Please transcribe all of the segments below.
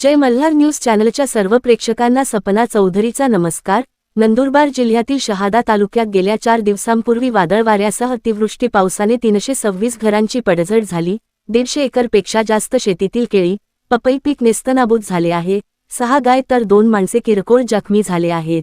जय Malhar news चॅनलच्या सर्व प्रेक्षकांना सपना चौधरीचा नमस्कार. नंदुरबार जिल्ह्यातील शहादा तालुक्यात गेल्या चार दिवसांपूर्वी वादळ वाऱ्यासह अतिवृष्टी पावसाने तीनशे सव्वीस घरांची पडझड झाली. दीडशे एकरपेक्षा जास्त शेतीतील केळी पपई पीक नेस्तनाबूत झाले आहे. सहा गाय तर दोन माणसे किरकोळ जखमी झाले आहेत.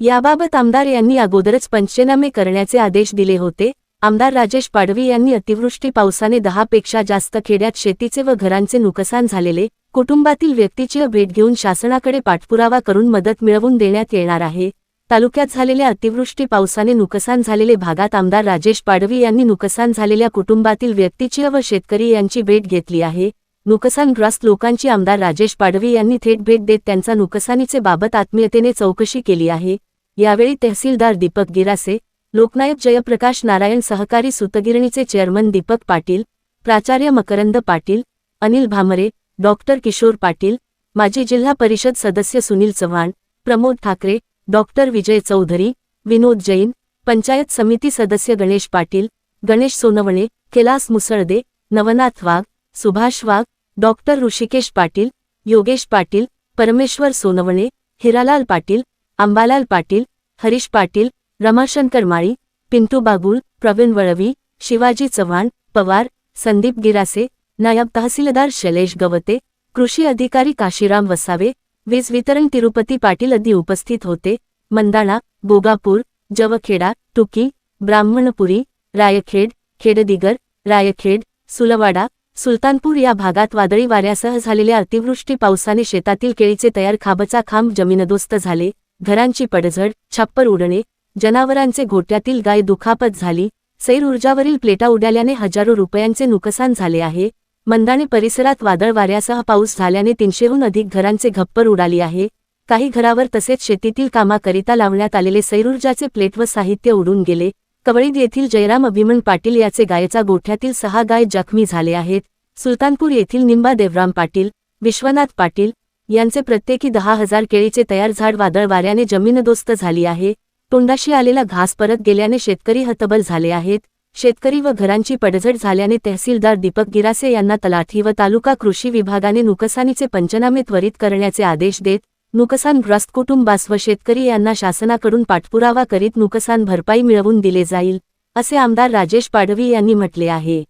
याबाबत आमदार यांनी अगोदरच पंचनामे करण्याचे आदेश दिले होते. आमदार राजेश पाडवी यांनी अतिवृष्टी पावसाने दहापेक्षा जास्त खेड्यात शेतीचे व घरांचे नुकसान झालेले कुटुंबातील व्यक्तीची भेट घेऊन शासनाकडे पाठपुरावा करून मदत मिळवून देण्यात येणार आहे. तालुक्यात झालेल्या अतिवृष्टी पावसाने नुकसान झालेले भागात आमदार राजेश पाडवी यांनी नुकसान झालेल्या कुटुंबातील व्यक्तीची व शेतकरी यांची भेट घेतली आहे. नुकसानग्रस्त लोकांची आमदार राजेश पाडवी यांनी थेट भेट देत त्यांचा नुकसानीचे बाबत आत्मीयतेने चौकशी केली आहे. यावेळी तहसीलदार दीपक गिरासे लोकनायक जयप्रकाश नारायण सहकारी सुतगिरणीचे चेअरमन दीपक पाटील प्राचार्य मकरंद पाटील अनिल भामरे डॉक्टर किशोर पाटील माजी जिल्हा परिषद सदस्य सुनील चव्हाण प्रमोद ठाकरे डॉक्टर विजय चौधरी विनोद जैन पंचायत समिती सदस्य गणेश पाटील गणेश सोनवणे कैलास मुसळदे नवनाथ वाघ सुभाष वाघ डॉक्टर ऋषिकेश पाटील योगेश पाटील परमेश्वर सोनवणे हिरालाल पाटील अंबालाल पाटील हरीश पाटील रमाशंकर माळी पिंटू बागुल प्रवीण वळवी शिवाजी चव्हाण पवार संदीप गिरासे नायब तहसीलदार शैलेश गवते कृषी अधिकारी काशीराम वसावे वीज वितरण तिरुपती पाटील आदी उपस्थित होते. मंदाणा बोगापूर जवखेडा टुकी ब्राह्मणपुरी रायखेड खेडदिगर रायखेड सुलवाडा सुलतानपूर या भागात वादळी वाऱ्यासह झालेल्या अतिवृष्टी पावसाने शेतातील केळीचे तयार खांबचा खांब जमीनदोस्त झाले. घरांची पडझड छप्पर उडणे जनावरांचे घोट्यातील गाय दुखापत झाली सैर ऊर्जावरील प्लेटा उडाल्याने हजारो रुपयांचे नुकसान झाले आहे मंदाणे परिसरात वादळ वाऱ्यासह पाऊस झाल्याने तीनशेहून अधिक घरांचे घप्पर उडाली आहे काही घरावर तसेच शेतीतील कामाकरिता लावण्यात आलेले सैरऊर्जाचे प्लेट व साहित्य उडून गेले कवळीद येथील जयराम अभिमन पाटील याचे गायचा गोठ्यातील सहा गाय जखमी झाले आहेत सुलतानपूर येथील निंबा देवराम पाटील विश्वनाथ पाटील यांचे प्रत्येकी दहा हजार केळीचे तयार झाड वादळ वाऱ्याने जमीनदोस्त झाली आहे तोंडाशी आलेला घास परत गेल्याने शेतकरी हतबल झाले आहेत. शेतकरी व घरांची पडझड झाल्याने तहसीलदार दीपक गिरासे यांना तलाठी व तालुका कृषी विभागाने नुकसानीचे पंचनामे त्वरित करण्याचे आदेश देत नुकसानग्रस्त कुटुंबास व शेतकरी यांना शासनाकडून पाठपुरावा करीत नुकसान भरपाई मिळवून दिले जाईल असे आमदार राजेश पाडवी यांनी म्हटले आहे.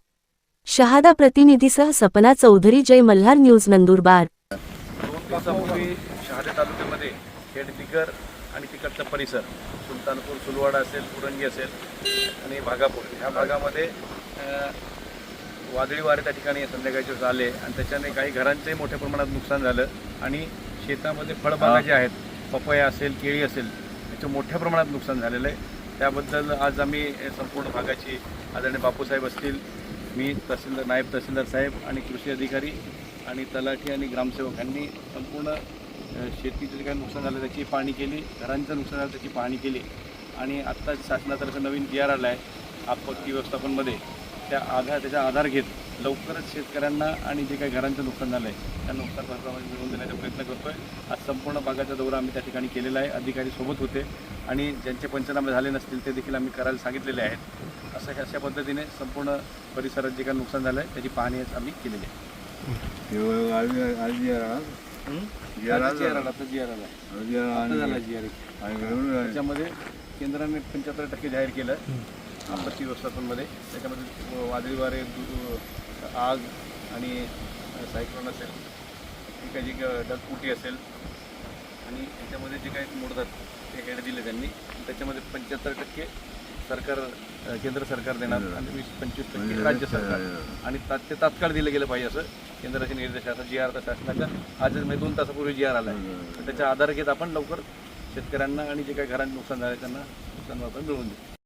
शहादा प्रतिनिधीसह सपना चौधरी जय मल्हार न्यूज नंदुरबार. आणि तिकडचा परिसर सुलतानपूर सुलवाडा असेल पुरंगी असेल आणि भागापूर. ह्या भागामध्ये वादळी वारे त्या ठिकाणी संध्याकाळचे आले आणि त्याच्याने काही घरांचे मोठ्या प्रमाणात नुकसान झालं आणि शेतामध्ये फळबागा ज्या आहेत पपया असेल केळी असेल याचं मोठ्या प्रमाणात नुकसान झालेलं आहे. त्याबद्दल आज आम्ही संपूर्ण भागाची आदरणीय बापूसाहेब असतील मी तहसीलदार नायब तहसीलदार साहेब आणि कृषी अधिकारी आणि तलाठी आणि ग्रामसेवक यांनी संपूर्ण शेतीचं जे काही नुकसान झालं त्याची पाहणी केली घरांचं नुकसान झालं त्याची पाहणी केली. आणि आत्ता शासनातर्फे नवीन जी आर आला आहे आपत्ती व्यवस्थापनमध्ये. त्या आधार त्याचा आधार घेत लवकरच शेतकऱ्यांना आणि जे काही घरांचं नुकसान झालं आहे त्या नुकसान भरपाई मिळवून देण्याचा प्रयत्न करतो आहे आज संपूर्ण भागाचा दौरा आम्ही त्या ठिकाणी केलेला आहे. अधिकारी सोबत होते. आणि ज्यांचे पंचनामे झाले नसतील ते देखील आम्ही करायला सांगितलेले आहेत. असं अशा पद्धतीने संपूर्ण परिसरात जे काही नुकसान झालं आहे त्याची पाहणी आम्ही केलेली आहे. त्याच्यामध्ये केंद्राने पंच्याहत्तर टक्के जाहीर केलं. आपत्ती व्यवस्थापनमध्ये त्याच्यामध्ये वादळी वारे आग आणि सायक्लोन असेल ठीक आहे जी ढगफुटी असेल आणि याच्यामध्ये जे काही मोडतात ते हेड दिले त्यांनी. त्याच्यामध्ये पंच्याहत्तर टक्के सरकार अ, केंद्र सरकार देणार आणि वीस पंचवीस टक्के राज्य सरकार. आणि ता- ते तात्काळ दिलं गेलं पाहिजे असं केंद्राचे निर्देश आता जी आर शासनाच्या आज म्हणजे दोन तासापूर्वी जी आर आला आहे तर त्याचा आधार घेत आपण लवकर शेतकऱ्यांना आणि जे काही घरांचे नुकसान झालं त्यांना नुकसान भरपाई मिळवून देऊ.